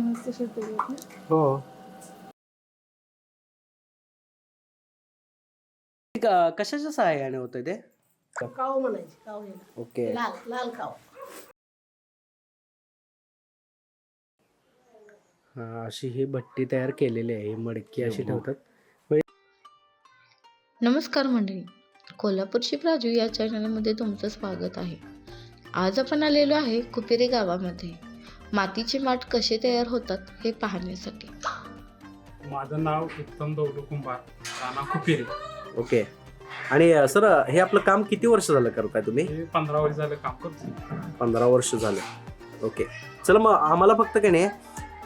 आहेत ना? हो. क- कशाच्या सहाय्याने होतं ते? काव म्हणायची काव याला ओके. लाल लाल काव. हा अशी ही भट्टी तयार केलेली आहे ही मडकी अशी ठेवतात. नमस्कार मंडळी कोल्हापूरची प्राजू या चॅनलमध्ये तुमचं स्वागत आहे. आज आपण आलेलो आहे कुपेरी गावामध्ये. मातीचे माठ कसे तयार होतात हे पाहण्यासाठी. माझं नाव उत्तम दौलू कुंभार राणा कुपेरे ओके. आणि सर हे आपलं काम किती वर्ष झालं करताय तुम्ही? हे पंधरा वर्ष झालं काम करतो पंधरा वर्ष झालं. ओके. चला मग आम्हाला फक्त काय नाही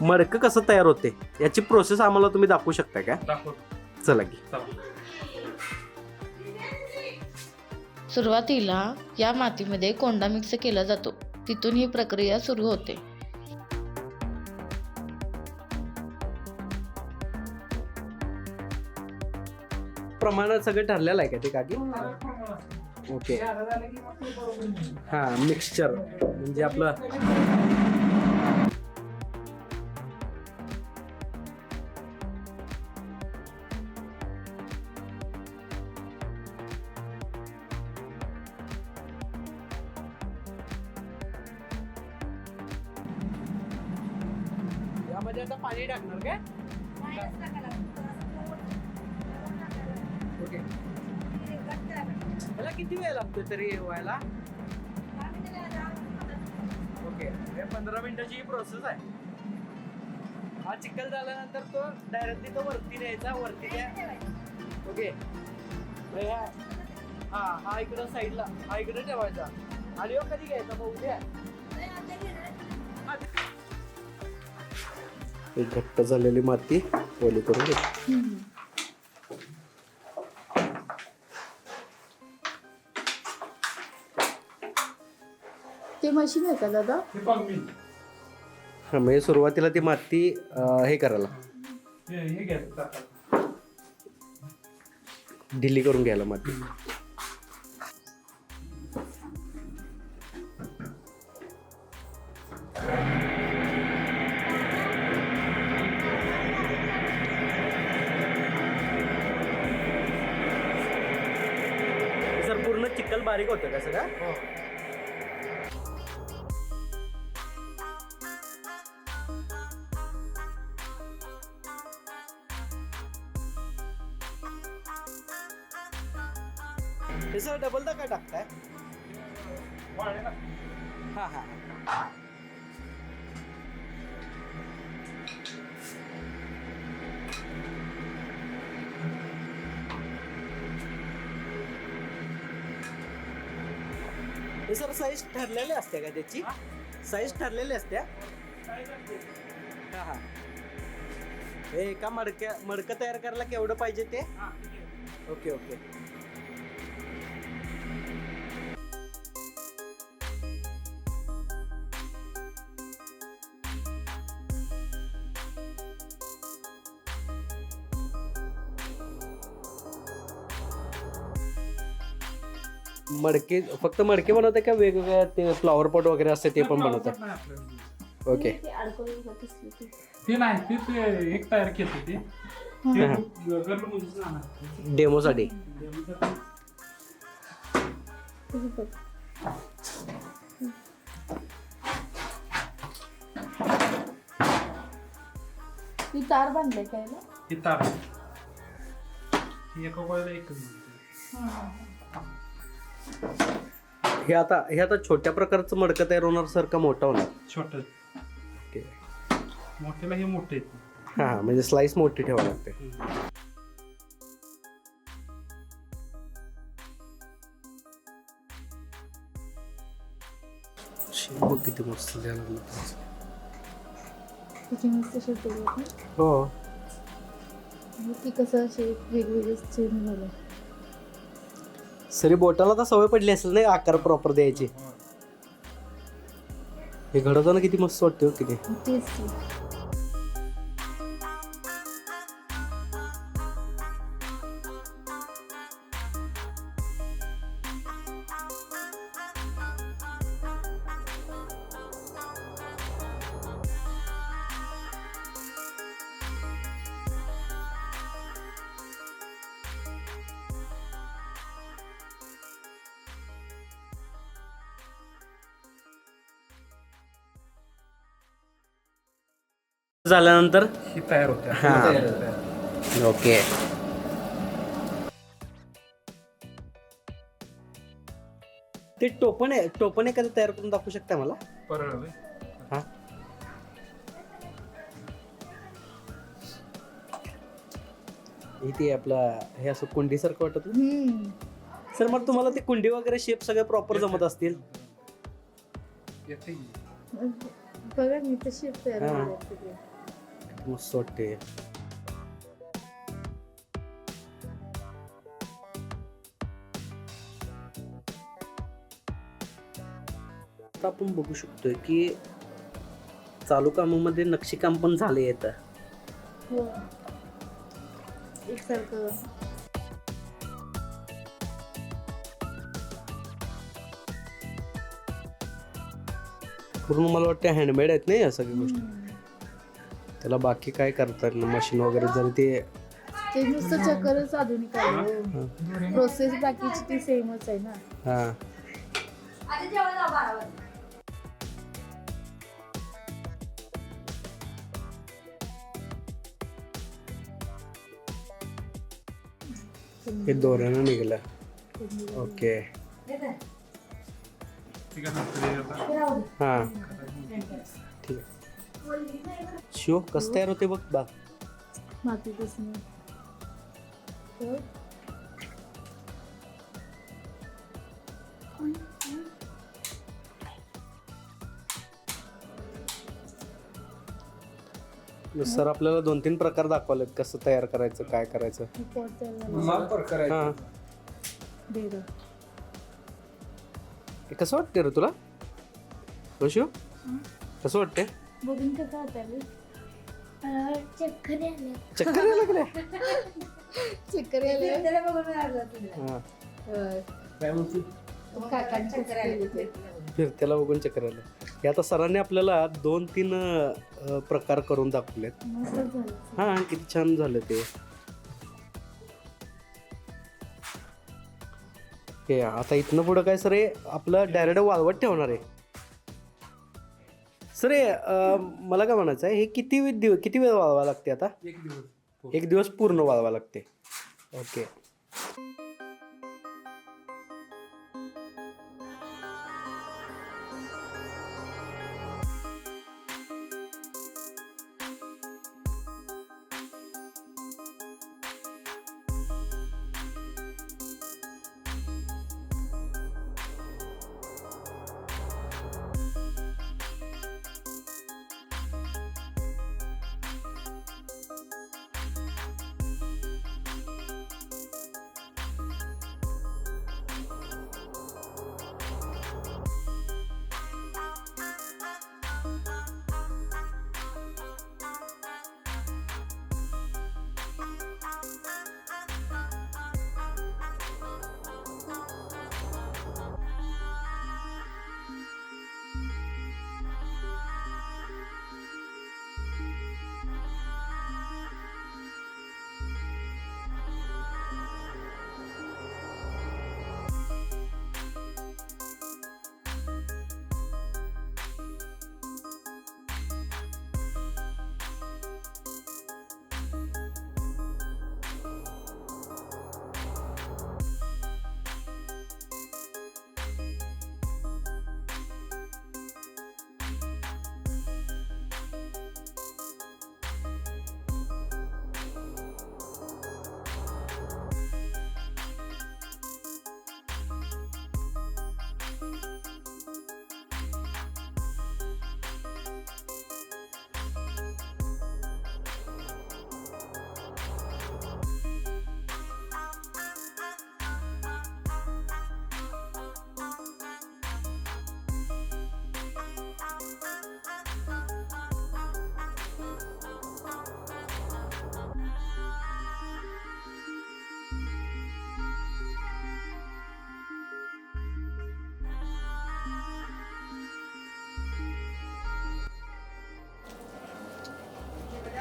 मडकं कसं तयार होते याची प्रोसेस आम्हाला तुम्ही दाखवू शकता का? दाखवतो. चला की. चला. सुरुवातीला या मातीमध्ये कोंडा मिक्स केला जातो. तिथून ही प्रक्रिया सुरू होते. प्रमाणात सगळं ठरलेलं आहे का ते काकी? ओके हा मिक्सचर म्हणजे आपलं किती वेळ लागतो तरी व्हायला ओके हे पंधरा मिनिटाची ही प्रोसेस आहे. हा चिखल झाल्यानंतर तो डायरेक्टली तो वरती न्यायचा वरती ओके. हा हा इकडं साईडला हा इकडे ठेवायचा. आणि ह्यो कधी घ्यायचा मग उद्या? एक घट्ट झालेली माती ओली करून घे. ते मशीन आहे का दादा? हे बघ मी. हा, म्हणजे सुरुवातीला ती माती अं, हे करायला. हे हे घ्यायचं टाकायचं. ढिली करून घ्यायला माती. सर पूर्ण चिखल बारीक होतं का सगळं? हे सर डबल का टाकताय. हा। हा हे। सर साईज ठरलेली असते का त्याची? साईज ठरलेली असते हा? हा हे। एका मडक्या मडकं तयार करायला केवढं पाहिजे ते. Okay okay. मडके फक्त मडके बनवते का वेगवेगळ्या ते फ्लॉवर पॉट वगैरे असते ते पण बनवतात. ओके ते नाही ते ते एक तयार केलं ते ते. गरलं मुलीचं जाणार. डेमोसाठी बघ. ती तार बांधलाय काय ना हे तार हे एका एकच मिळते. हे आता हे आता छोट्या प्रकारचं मडकं तयार होणार सर का मोठं होणार. छोटं. ओके. मोठ्याला हे मोठे आहेत हा हा, म्हणजे स्लाइस मोठी ठेवावी लागते. बघ किती मस्त लागलं त्याचे ना हो. ती कसं असे वेगवेगळे चेन झालं. सरी बोटाला तर सवय पडली असेल नाही आकार प्रॉपर द्यायची. हे घडवताना किती मस्त वाटते हो किती तेच झाल्यानंतर ही तयार होते हा. तयार. ओके ते टोपण आहे टोपण एखादं तयार करून दाखवू शकता मला परळ होय. हा इथे आपला हे असं कुंडीसारखं वाटत. सर मग तुम्हाला ते कुंडी वगैरे शेप सगळे प्रॉपर जमत असतील येते. बघा मी तशी तयार हा. आहे मस्त वाटते आता आपण बघू शकतोय की चालू कामामध्ये नक्षीकाम पण झाले येतं हो. पूर्ण मला वाटतं हँडमेड आहेत नाही या सगळ्या गोष्टी. त्याला बाकी काय करतात मशीन वगैरे जरी ते ते नुसतं चक्करच आधुनिक आहे प्रोसेस बाकीची ती सेमच आहे ना. हा. हे दोऱ्यानं निघालं. ओके ठीक आहे नंतर हे हा. शिव कसं तयार होते बघ बा. मातीपासून. हो. सर आपल्याला दोन तीन प्रकार दाखवलेत कसं तयार करायचं काय करायचं. हे. कसं वाटते रे तुला? हो शिव? कसं वाटते बघून कसं चक्कर यायला. लागल्या चक्कर यायला. हा. काय म्हणते? फिरत्याला बघून चक्कर आलं हे आता सरांनी आपल्याला दोन तीन अं, प्रकार करून दाखवलेत. मस्त झालं. हा किती छान झालं ते. हे आता इथनं पुढं काय सर हे आपलं डायरेक्ट वाळवत ठेवणार आहे. सर हे अं, मला काय म्हणायचं आहे हे किती वि- दिव किती वेळ वाळवा लागते आता? एक दिवस. एक दिवस पूर्ण वाळवा लागते. ओके.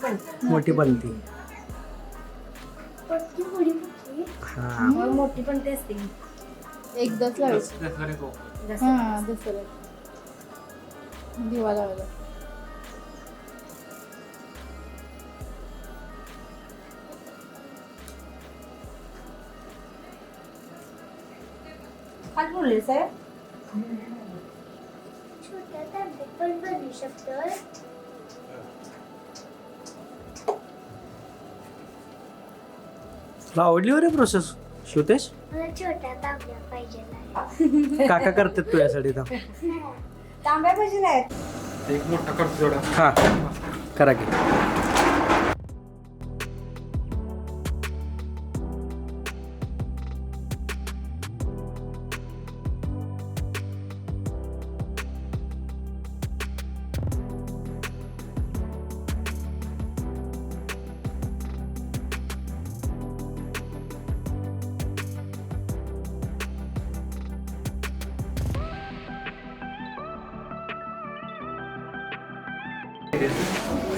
मोठी पण मोठी बनती हा. मग मोठी पण एकदाच लावायची. हा दसऱ्यात. दिवा लावायला बोलले साहेब. छोट्या तांब्यात पण बनवू शकतो तुला आवडली हो रे प्रोसेस शिवतेश मला छोट्या तांब्या पाहिजे काका करतात तू यासाठी तर तांब्या पाहिजे आहेत एक मोठा करतो जोडा. हा. करा की.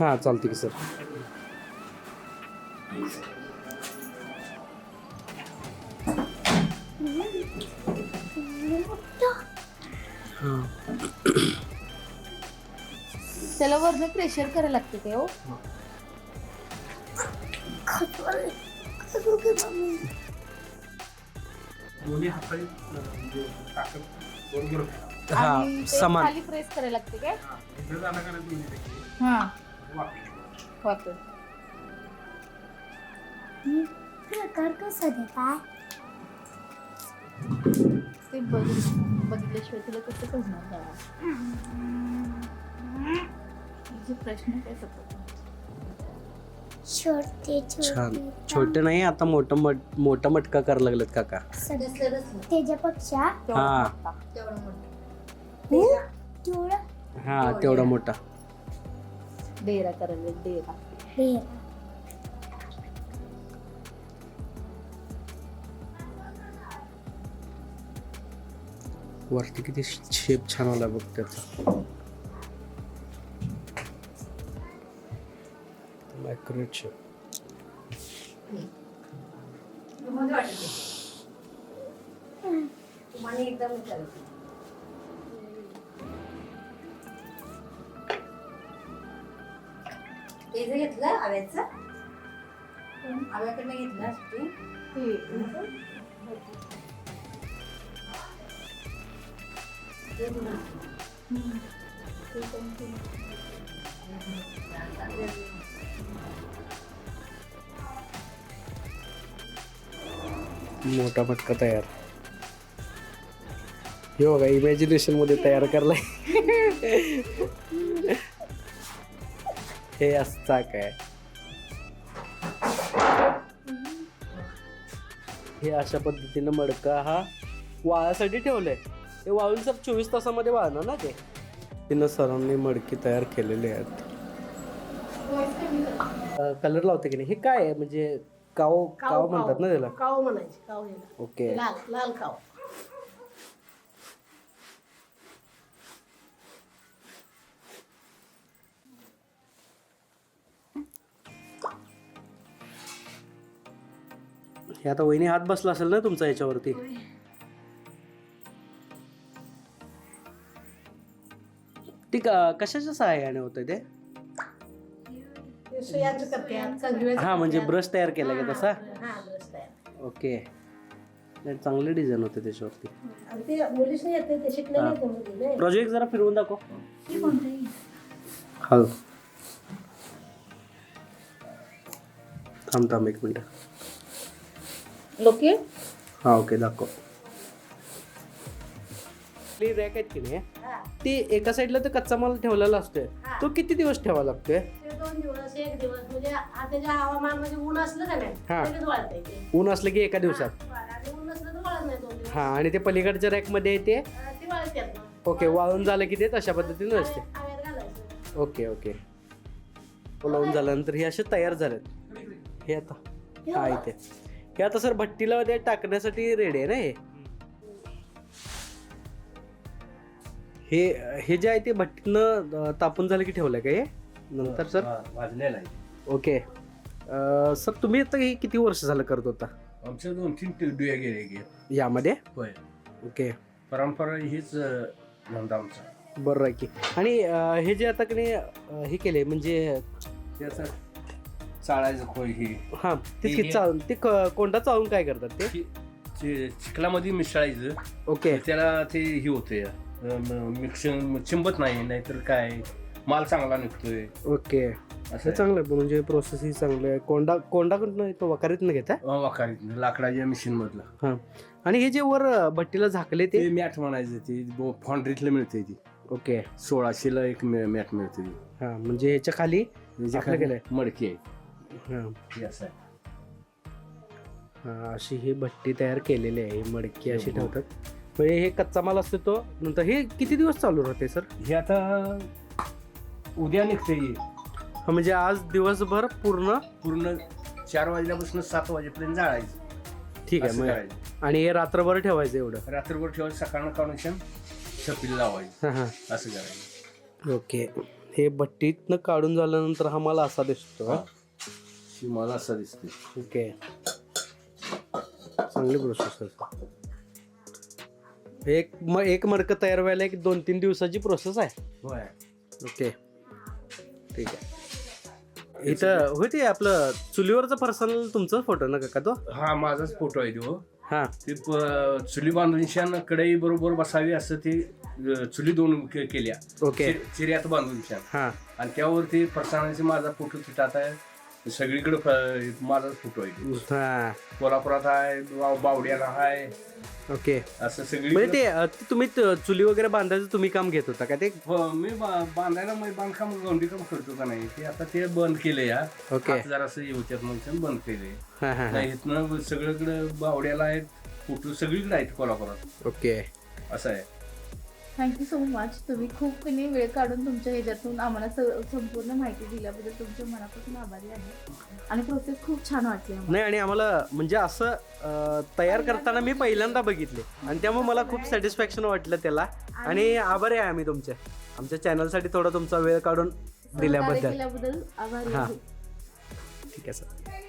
हा चालते की सर. हा. त्याला वरनं प्रेशर करायला लागते ते हो. दोन्ही हाताने म्हणजे टाकत दोन बरोबर. हा आणि ते समान. खाली प्रेस करायला लागते काय? हा जाणं दोन्ही पैकी हा. वापर प्रकार कसा देताय ते बघ बघितल्याशिवाय तुला कसं कळणार बाळा? तुझे प्रश्न काय छोटे छान. छोटे छोटे नाही आता मोठं मट मोठा मटका करायला लागलेत काका. त्याच्यापेक्षा? हा. तेवढं मोठं. तेवढं? हा तेवढा मोठा. डेरा करायला डेरा. वरती किती शेप छान आला बघ त्याचा. शेप तुम्हाला एकदम हे जे घेतलं आव्याचं आव्याकडनं घेतलं असते मोठा मटका तयार. हे बघा इमॅजिनेशनमध्ये तयार करलाय. हे असता काय हे अशा पद्धतीनं मडका हा वाळासाठी ठेवलंय. ते वाळून सर चोवीस तासामध्ये वाळणार ना ते? तिनं सरांनी मडकी तयार केलेली आहेत. कलर लावते की नाही? हे काय आहे? म्हणजे काव काव म्हणतात ना त्याला? काव म्हणायची काव ओके लाल लाल काव. हे आता वहिनी हात बसला असेल ना तुमचा याच्यावरती? ती क- कशाच्या सहाय्याने होतं ते? सुयाचं हा म्हणजे. ब्रश तयार केला का तसा? हा ओके. नाही, चांगले डिझाईन होते त्याच्यावरती. आणि ते मुलीसनी येते ते शिकलेले. आहेत मुली नाही? प्रोजेक्ट जरा फिरवून दाखव. हा थांब थांब एक मिनिट. लोके हा ओके दाखव. रॅक आहेत की नाही? हा. ती एका साईडला तर कच्चा माल ठेवलेला असतोय. हा. तो किती दिवस ठेवा लागतोय? ते दोन दिवस एक दिवस. म्हणजे आ- त्याच्या हवामान म्हणजे ऊन असलं का नाही हा. लगेच वाळतंय ते. ऊन असलं की एका दिवसात. हा, आणि ऊन नसलं तर वाळत नाही दोन दिवस. हा आणि ते पलीकडच्या रॅकमध्ये ते? हा, ती वाळत्यात मग. ओके वाळून झालं की ते तशा पद्धतीने असते घालायचं. ओके ओके लावून झाल्यानंतर हे असे तयार झालेत. हे आता हा इथे. हे आता सर भट्टीला ते टाकण्यासाठी रेडी आहे ना हे? हे हे जे आहे ते भट्टीनं तापून झालं की ठेवलंय का हे? नंतर सर? भाजलेला आहे. ओके. अं, सर तुम्ही आता हे किती वर्ष झालं करत होता? आमच्या दोन तीन टिलडुया गेले गे यामध्ये? होय. ओके. परंपरा हीच अं, धंदा आमचा. बरं आहे की. आणि अं, हे जे आता की नाही, अं, हे केले म्हणजे त्याचा चाळायचं खोय हे. हा तेच की हे- चालून ते क- कोंडा चालून काय करतात ते? चिखलामध्ये मिसळायचं ओके. त्याला ते हे होते मिक्सिंग चिंबत नाही नाहीतर काय? माल चांगला निघतोय. ओके. असं हे आहे. चांगलं आहे म्हणजे प्रोसेस ही चांगलं आहे. कोंडा कोंडा कुठनं येतो वकारीतनं घेता अं, वाकारीत लाकडाच्या मशीन मधला हा. आणि हे जे वर अं, भट्टीला झाकले ते? ते मॅट म्हणायचं ते फॉन्ड्रीतलं मिळते ती. ओके. सोळाशेला एक मॅट मिळते ती हा म्हणजे ह्याच्या खाली त्याच्या आपलं खाली केलंय? मडकी आहे. हा. हे असं आहे हा, अशी ही भट्टी तयार केलेली आहे ही मडकी अशी हो. ठेवतात. म्हणजे हे कच्चा माल असतो तो नंतर हे किती दिवस चालू राहते सर? हे आता उद्या निघते हे. हा म्हणजे आज दिवसभर पूर्ण? पूर्ण चार वाजल्यापासून सात वाजेपर्यंत जाळायचं. ठीक आहे असं मग करायचं. आणि हे रात्रभर ठेवायचं एवढं? रात्रभर ठेवायचं सकाळनं काढून शेण छपीला लावायचं. हा हा. असं करायचं. ओके. हे भट्टीतनं काढून झाल्यानंतर हा माल असा दिसतो हा? शी मला असं दिसते. ओके. चांगली प्रोसेस एक म एक मडकं तयार व्हायला एक दोन तीन दिवसाची प्रोसेस आहे? होय. ओके. ठीक आहे. इथं होते आपलं चुलीवरचं पर्सनल तुमचा फोटो ना काका तो? हा माझाच फोटो आहे तो. हा. ते प- चुली बांधून शान कढई बरोबर बसावी असं ते अं, चुली दोन के- केल्या. ओके. चिऱ्यात बांधून शान हा. आणि त्यावरती फरसाणाचे माझा फोटो तिथं आहे सगळीकडे फ- माझाच फोटो आहे. हा. कोल्हापुरात आहे बाव- बावड्याला आहे ओके. असं म्हणजे सगळी ते अं, ते तुम्ही त- चुली वगैरे बांधायचं तुम्ही काम घेत होता का ते? मी बा- बांधायला मी बांधकाम गौंडी काम करतो का नाही ते आता ते बंद केले या. ओके. जरासं येऊच्यात म्हणून बंद केले. हा हा हा. नाही इथनं सगळीकडे बावड्याला आहेत फोटो सगळीकडे आहेत कोल्हापुरात. ओके. असं आहे. Thank you so much. तुम्ही खूप कधी वेळ काढून तुमच्या ह्याच्यातून आम्हाला संपूर्ण माहिती दिल्याबद्दल तुमच्या मनापासून आभारी आहे. आणि प्रोसेस खूप छान वाटली आम्हाला. नाही आणि आम्हाला म्हणजे असं अं, तयार करताना मी पहिल्यांदा बघितले. आणि त्यामुळे मला खूप सॅटिस्फॅक्शन वाटलं त्याला. आणि आभारी आहे आम्ही तुमचे. आमच्या चॅनलसाठी थोडा तुमचा वेळ काढून सहकार्य दिल्याबद्दल. केल्याबद्दल आभारी हा. आहे. ठीक आहे सर